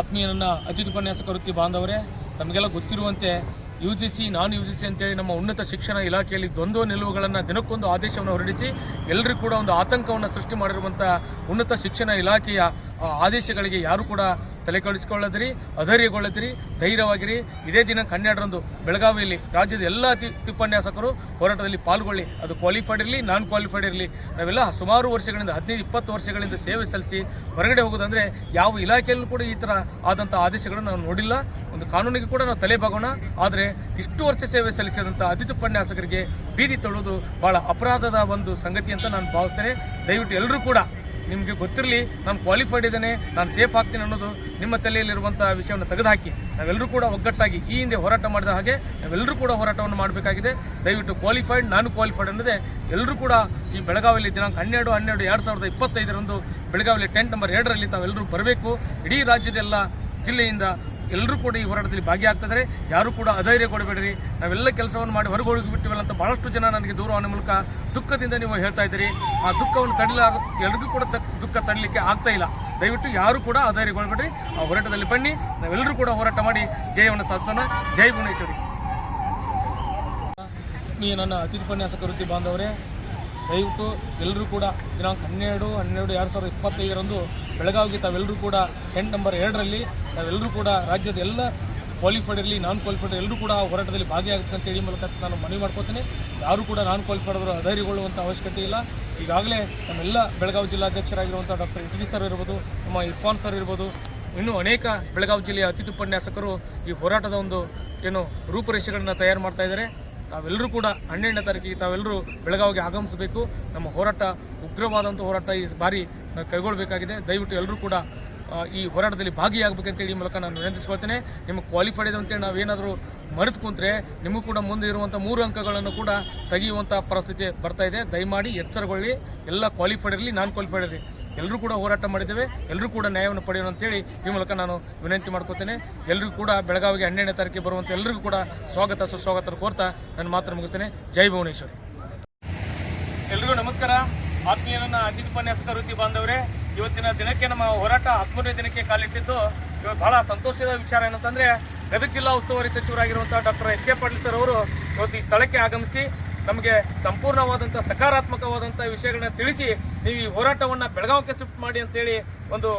ಆತ್ಮೀಯ ನನ್ನ ಅತಿಥಿ ಉಪನ್ಯಾಸಕ ವೃತ್ತಿ ಬಾಂಧವರೇ. ತಮಗೆಲ್ಲ ಗೊತ್ತಿರುವಂತೆ U G C non U G C ಅಂತೇಳಿ ನಮ್ಮ ಉನ್ನತ ಶಿಕ್ಷಣ ಇಲಾಖೆಯಲ್ಲಿ ದ್ವಂದ್ವ ನಿಲುವುಗಳನ್ನು ದಿನಕ್ಕೊಂದು ಆದೇಶವನ್ನು ಹೊರಡಿಸಿ ಎಲ್ಲರೂ ಕೂಡ ಒಂದು ಆತಂಕವನ್ನು ಸೃಷ್ಟಿ ಮಾಡಿರುವಂಥ ಉನ್ನತ ಶಿಕ್ಷಣ ಇಲಾಖೆಯ ಆದೇಶಗಳಿಗೆ ಯಾರೂ ಕೂಡ ತಲೆ ಕಳಿಸ್ಕೊಳ್ಳದ್ರಿ ಅಧೈರ್ಯಗೊಳ್ಳದ್ರಿ, ಧೈರ್ಯವಾಗಿರಿ. ಇದೇ ದಿನ ಹನ್ನೆರಡರಂದು ಬೆಳಗಾವಿಯಲ್ಲಿ ರಾಜ್ಯದ ಎಲ್ಲ ಉಪನ್ಯಾಸಕರು ಹೋರಾಟದಲ್ಲಿ ಪಾಲ್ಗೊಳ್ಳಿ. ಅದು ಕ್ವಾಲಿಫೈಡ್ ಇರಲಿ ನಾನ್ ಕ್ವಾಲಿಫೈಡ್ ಇರಲಿ. ನಾವೆಲ್ಲ ಸುಮಾರು ವರ್ಷಗಳಿಂದ, ಹದಿನೈದು, ಇಪ್ಪತ್ತು ವರ್ಷಗಳಿಂದ ಸೇವೆ ಸಲ್ಲಿಸಿ ಹೊರಗಡೆ ಹೋಗೋದಂದ್ರೆ ಯಾವ ಇಲಾಖೆಯಲ್ಲೂ ಕೂಡ ಈ ಥರ ಆದಂಥ ಆದೇಶಗಳನ್ನು ನಾವು ನೋಡಿಲ್ಲ. ಒಂದು ಕಾನೂನಿಗೆ ಕೂಡ ನಾವು ತಲೆ ಬಾಗೋಣ ಆದರೆ ಇಷ್ಟು ವರ್ಷ ಸೇವೆ ಸಲ್ಲಿಸಿದಂಥ ಅತಿಥಿ ಉಪನ್ಯಾಸಕರಿಗೆ ಬೀದಿ ತಳ್ಳೋದು ಭಾಳ ಅಪರಾಧದ ಒಂದು ಸಂಗತಿ ಅಂತ ನಾನು ಭಾವಿಸ್ತೇನೆ. ದಯವಿಟ್ಟು ಎಲ್ಲರೂ ಕೂಡ ನಿಮಗೆ ಗೊತ್ತಿರಲಿ, ನಾನು ಕ್ವಾಲಿಫೈಡ್ ಇದ್ದೇನೆ, ನಾನು ಸೇಫ್ ಆಗ್ತೀನಿ ಅನ್ನೋದು ನಿಮ್ಮ ತಲೆಯಲ್ಲಿರುವಂಥ ವಿಷಯವನ್ನು ತೆಗೆದುಹಾಕಿ. ನಾವೆಲ್ಲರೂ ಕೂಡ ಒಗ್ಗಟ್ಟಾಗಿ ಈ ಹಿಂದೆ ಹೋರಾಟ ಮಾಡಿದ ಹಾಗೆ ನಾವೆಲ್ಲರೂ ಕೂಡ ಹೋರಾಟವನ್ನು ಮಾಡಬೇಕಾಗಿದೆ. ದಯವಿಟ್ಟು ಕ್ವಾಲಿಫೈಡ್ ನಾನು ಕ್ವಾಲಿಫೈಡ್ ಅನ್ನೋದೇ. ಎಲ್ಲರೂ ಕೂಡ ಈ ಬೆಳಗಾವಿಯಲ್ಲಿ ದಿನಾಂಕ ಹನ್ನೆರಡು ಹನ್ನೆರಡು, ಎರಡು ಸಾವಿರದ ಇಪ್ಪತ್ತೈದರಂದು ಬೆಳಗಾವಿಯಲ್ಲಿ ಟೆಂಟ್ ನಂಬರ್ ಎರಡರಲ್ಲಿ ತಾವೆಲ್ಲರೂ ಬರಬೇಕು. ಇಡೀ ರಾಜ್ಯದೆಲ್ಲ ಜಿಲ್ಲೆಯಿಂದ ಎಲ್ಲರೂ ಕೂಡ ಈ ಹೋರಾಟದಲ್ಲಿ ಭಾಗಿಯಾಗ್ತಿದ್ದಾರೆ. ಯಾರು ಕೂಡ ಅಧೈರ್ಯ ಕೊಡಬೇಡ್ರಿ. ನಾವೆಲ್ಲ ಕೆಲಸವನ್ನು ಮಾಡಿ ಹೊರಗೆ ಹೋಗಿ ಬಿಟ್ಟಿವಲ್ಲ ಅಂತ ಬಹಳಷ್ಟು ಜನ ನನಗೆ ದೂರವಾಣಿ ಮೂಲಕ ದುಃಖದಿಂದ ನೀವು ಹೇಳ್ತಾ ಇದ್ದೀರಿ. ಆ ದುಃಖವನ್ನು ತಡಲ ಎಲ್ರಿಗೂ ಕೂಡ ದುಃಖ ತಡಲಿಕ್ಕೆ ಆಗ್ತಾ ಇಲ್ಲ. ದಯವಿಟ್ಟು ಯಾರು ಕೂಡ ಅಧೈರ್ಯಗೊಳ್ಬೇಡ್ರಿ. ಆ ಹೋರಾಟದಲ್ಲಿ ಬನ್ನಿ. ನಾವೆಲ್ಲರೂ ಕೂಡ ಹೋರಾಟ ಮಾಡಿ ಜಯವನ್ನು ಸಾಧಿಸೋಣ. ಜೈ ಭುವನೇಶ್ವರಿ. ನೀ ನನ್ನ ಅತಿಥಿ ಉಪನ್ಯಾಸಕ ವೃತ್ತಿ ಬಾಂಧವರೇ, ದಯವಿಟ್ಟು ಎಲ್ಲರೂ ಕೂಡ ದಿನಾಂಕ ಹನ್ನೆರಡು ಹನ್ನೆರಡು, ಎರಡು ಸಾವಿರದ ಇಪ್ಪತ್ತೈದರಂದು ಬೆಳಗಾವಿಗೆ ತಾವೆಲ್ಲರೂ ಕೂಡ ಟೆಂಟ್ ನಂಬರ್ ಎರಡರಲ್ಲಿ, ತಾವೆಲ್ಲರೂ ಕೂಡ ರಾಜ್ಯದ ಎಲ್ಲ ಕ್ವಾಲಿಫೈಡ್ ಇರಲಿ ನಾನ್ ಕ್ವಾಲಿಫೈಡ್ ಎಲ್ಲರೂ ಕೂಡ ಹೋರಾಟದಲ್ಲಿ ಭಾಗಿಯಾಗುತ್ತೆ ಹೇಳಿ ಮೂಲಕ ನಾನು ಮನವಿ ಮಾಡ್ಕೋತೇನೆ. ಯಾರು ಕೂಡ ನಾನ್ ಕ್ವಾಲಿಫೈಡ್ ಅವರು ಅಧೈರ್ಯಗೊಳ್ಳುವಂಥ ಅವಶ್ಯಕತೆ ಇಲ್ಲ. ಈಗಾಗಲೇ ನಮ್ಮೆಲ್ಲ ಬೆಳಗಾವಿ ಜಿಲ್ಲಾಧ್ಯಕ್ಷರಾಗಿರುವಂಥ ಡಾಕ್ಟರ್ ಇಟಗಿ ಸರ್ ಇರ್ಬೋದು, ನಮ್ಮ ಇರ್ಫಾನ್ ಸರ್ ಇರ್ಬೋದು, ಇನ್ನೂ ಅನೇಕ ಬೆಳಗಾವಿ ಜಿಲ್ಲೆಯ ಅತಿಥಿ ಉಪನ್ಯಾಸಕರು ಈ ಹೋರಾಟದ ಒಂದು ಏನು ರೂಪುರೇಷೆಗಳನ್ನು ತಯಾರು ಮಾಡ್ತಾ ಇದ್ದಾರೆ. ತಾವೆಲ್ಲರೂ ಕೂಡ ಹನ್ನೆರಡನೇ ತಾರೀಕಿಗೆ ತಾವೆಲ್ಲರೂ ಬೆಳಗಾವಿಗೆ ಆಗಮಿಸಬೇಕು. ನಮ್ಮ ಹೋರಾಟ ಉಗ್ರವಾದಂಥ ಹೋರಾಟ ಈ ಬಾರಿ ಕೈಗೊಳ್ಳಬೇಕಾಗಿದೆ. ದಯವಿಟ್ಟು ಎಲ್ಲರೂ ಕೂಡ ಈ ಹೋರಾಟದಲ್ಲಿ ಭಾಗಿಯಾಗಬೇಕಂತೇಳಿ ಈ ಮೂಲಕ ನಾನು ವಿನಂತಿಸ್ಕೊಳ್ತೇನೆ. ನಿಮಗೆ ಕ್ವಾಲಿಫೈಡ್ ಇದೆ ಅಂತೇಳಿ ನಾವೇನಾದರೂ ಮರೆತು ಕುಂತ್ರೆ ನಿಮಗೂ ಕೂಡ ಮುಂದೆ ಇರುವಂಥ ಮೂರು ಅಂಕಗಳನ್ನು ಕೂಡ ತೆಗೆಯುವಂಥ ಪರಿಸ್ಥಿತಿ ಬರ್ತಾ ಇದೆ. ದಯಮಾಡಿ ಎಚ್ಚರಗೊಳ್ಳಿ. ಎಲ್ಲ ಕ್ವಾಲಿಫೈಡ್ ಇರಲಿ ನಾನ್ ಕ್ವಾಲಿಫೈಡ್ ಇರಲಿ. ಎಲ್ಲರೂ ಕೂಡ ಹೋರಾಟ ಮಾಡಿದ್ದೇವೆ. ಎಲ್ಲರೂ ಕೂಡ ನ್ಯಾಯವನ್ನು ಪಡೆಯೋಣ ಅಂತೇಳಿ ಈ ಮೂಲಕ ನಾನು ವಿನಂತಿ ಮಾಡ್ಕೋತೇನೆ ಎಲ್ಲರಿಗೂ ಕೂಡ ಬೆಳಗಾವಿಗೆ ಹನ್ನೆರಡನೇ ತಾರೀಕಿಗೆ ಬರುವಂಥ ಎಲ್ಲರಿಗೂ ಕೂಡ ಸ್ವಾಗತ ಸುಸ್ವಾಗತ ಕೋರ್ತಾ ನನ್ನ ಮಾತ್ರ ಮುಗಿಸ್ತೇನೆ. ಜೈ ಭುವನೇಶ್ವರಿ. ಎಲ್ರಿಗೂ ನಮಸ್ಕಾರ. ಆತ್ಮೀಯ ನನ್ನ ಅತಿಥಿ ವೃತ್ತಿ ಬಾಂಧವರೇ, ಇವತ್ತಿನ ದಿನಕ್ಕೆ ನಮ್ಮ ಹೋರಾಟ ಹದಿಮೂರನೇ ದಿನಕ್ಕೆ ಕಾಲಿಟ್ಟಿದ್ದು ಇವತ್ತು ಬಹಳ ಸಂತೋಷದ ವಿಚಾರ ಏನಂತಂದ್ರೆ, ಗದಗ ಜಿಲ್ಲಾ ಉಸ್ತುವಾರಿ ಸಚಿವರಾಗಿರುವಂತಹ doctor H K Patil sir ಅವರು ಇವತ್ತು ಈ ಸ್ಥಳಕ್ಕೆ ಆಗಮಿಸಿ ನಮಗೆ ಸಂಪೂರ್ಣವಾದಂಥ ಸಕಾರಾತ್ಮಕವಾದಂಥ ವಿಷಯಗಳನ್ನ ತಿಳಿಸಿ, ನೀವು ಈ ಹೋರಾಟವನ್ನು ಬೆಳಗಾವಿಗೆ ಶಿಫ್ಟ್ ಮಾಡಿ ಅಂತೇಳಿ ಒಂದು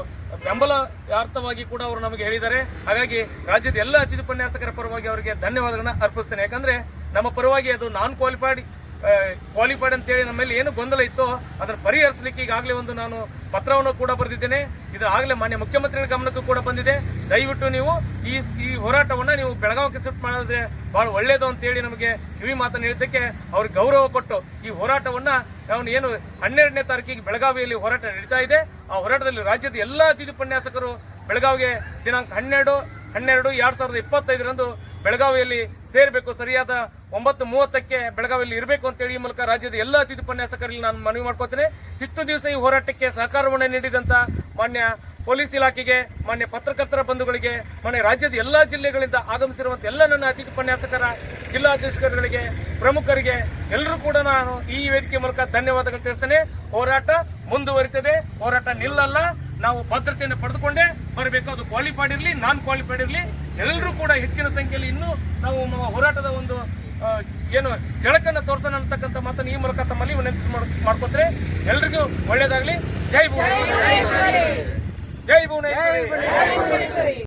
ಬೆಂಬಲ ಅರ್ಥವಾಗಿ ಕೂಡ ಅವರು ನಮಗೆ ಹೇಳಿದ್ದಾರೆ. ಹಾಗಾಗಿ ರಾಜ್ಯದ ಎಲ್ಲ ಅತಿಥಿ ಉಪನ್ಯಾಸಕರ ಪರವಾಗಿ ಅವರಿಗೆ ಧನ್ಯವಾದಗಳನ್ನ ಅರ್ಪಿಸ್ತೇನೆ. ಯಾಕಂದ್ರೆ ನಮ್ಮ ಪರವಾಗಿ ಅದು ನಾನ್ ಕ್ವಾಲಿಫೈಡ್ ಕ್ವಾಲಿಫೈಡ್ ಅಂತೇಳಿ ನಮ್ಮಲ್ಲಿ ಏನು ಗೊಂದಲ ಇತ್ತು ಅದನ್ನು ಪರಿಹರಿಸಲಿಕ್ಕೆ ಈಗಾಗಲೇ ಒಂದು ನಾನು ಪತ್ರವನ್ನು ಕೂಡ ಬರೆದಿದ್ದೇನೆ. ಇದು ಆಗಲೇ ಮಾನ್ಯ ಮುಖ್ಯಮಂತ್ರಿಗಳ ಗಮನಕ್ಕೂ ಕೂಡ ಬಂದಿದೆ. ದಯವಿಟ್ಟು ನೀವು ಈ ಈ ಹೋರಾಟವನ್ನು ನೀವು ಬೆಳಗಾವಿಗೆ ಶಿಫ್ಟ್ ಮಾಡಿದ್ರೆ ಬಹಳ ಒಳ್ಳೆಯದು ಅಂತೇಳಿ ನಮಗೆ ಕಿವಿ ಮಾತನ್ನು ಹೇಳಿದ್ದಕ್ಕೆ ಅವ್ರಿಗೆ ಗೌರವ ಕೊಟ್ಟು ಈ ಹೋರಾಟವನ್ನು ಅವನು ಏನು ಹನ್ನೆರಡನೇ ತಾರೀಕಿಗೆ ಬೆಳಗಾವಿಯಲ್ಲಿ ಹೋರಾಟ ನಡೀತಾ ಇದೆ. ಆ ಹೋರಾಟದಲ್ಲಿ ರಾಜ್ಯದ ಎಲ್ಲ ಅತಿಥಿ ಬೆಳಗಾವಿಗೆ ದಿನಾಂಕ ಹನ್ನೆರಡು ಹನ್ನೆರಡು, ಎರಡು ಸಾವಿರದ ಇಪ್ಪತ್ತೈದರಂದು ಬೆಳಗಾವಿಯಲ್ಲಿ ಸೇರಬೇಕು, ಸರಿಯಾದ ಒಂಬತ್ತು ಮೂವತ್ತಕ್ಕೆ ಬೆಳಗಾವಿಯಲ್ಲಿ ಇರಬೇಕು ಅಂತೇಳಿ ಈ ಮೂಲಕ ರಾಜ್ಯದ ಎಲ್ಲ ಅತಿಥಿ ಉಪನ್ಯಾಸಕರಲ್ಲಿ ನಾನು ಮನವಿ ಮಾಡ್ಕೋತೇನೆ. ಇಷ್ಟು ದಿವಸ ಈ ಹೋರಾಟಕ್ಕೆ ಸಹಕಾರವನ್ನು ನೀಡಿದಂತ ಮಾನ್ಯ ಪೊಲೀಸ್ ಇಲಾಖೆಗೆ, ಮಾನ್ಯ ಪತ್ರಕರ್ತರ ಬಂಧುಗಳಿಗೆ, ಮಾನ್ಯ ರಾಜ್ಯದ ಎಲ್ಲ ಜಿಲ್ಲೆಗಳಿಂದ ಆಗಮಿಸಿರುವಂಥ ಎಲ್ಲ ನನ್ನ ಅತಿಥಿ ಉಪನ್ಯಾಸಕರ ಜಿಲ್ಲಾಧೀಶಕರುಗಳಿಗೆ ಪ್ರಮುಖರಿಗೆ ಎಲ್ಲರೂ ಕೂಡ ನಾನು ಈ ವೇದಿಕೆ ಮೂಲಕ ಧನ್ಯವಾದಗಳು ತಿಳಿಸ್ತೇನೆ. ಹೋರಾಟ ಮುಂದುವರಿತದೆ. ಹೋರಾಟ ನಿಲ್ಲಲ್ಲ. ನಾವು ಭದ್ರತೆಯನ್ನು ಪಡೆದುಕೊಂಡೇ ಬರಬೇಕು. ಅದು ಕ್ವಾಲಿಫೈಡ್ ಇರಲಿ ನಾನ್ ಕ್ವಾಲಿಫೈಡ್ ಇರಲಿ. ಎಲ್ಲರೂ ಕೂಡ ಹೆಚ್ಚಿನ ಸಂಖ್ಯೆಯಲ್ಲಿ ಇನ್ನೂ ನಾವು ಹೋರಾಟದ ಒಂದು ಏನು ಜಳಕನ್ನ ತೋರಿಸೋಣ ಅಂತಕ್ಕಂಥ ಮಾತನ್ನು ಈ ಮೂಲಕ ತಮ್ಮಲ್ಲಿ ವಿನಂತಿ ಮಾಡ್ಕೊತ್ರೆ ಎಲ್ರಿಗೂ ಒಳ್ಳೇದಾಗ್ಲಿ. ಜೈ ಭುವನೇಶ್ವರಿ. ಜೈ ಭುವನೇಶ್ವರಿ.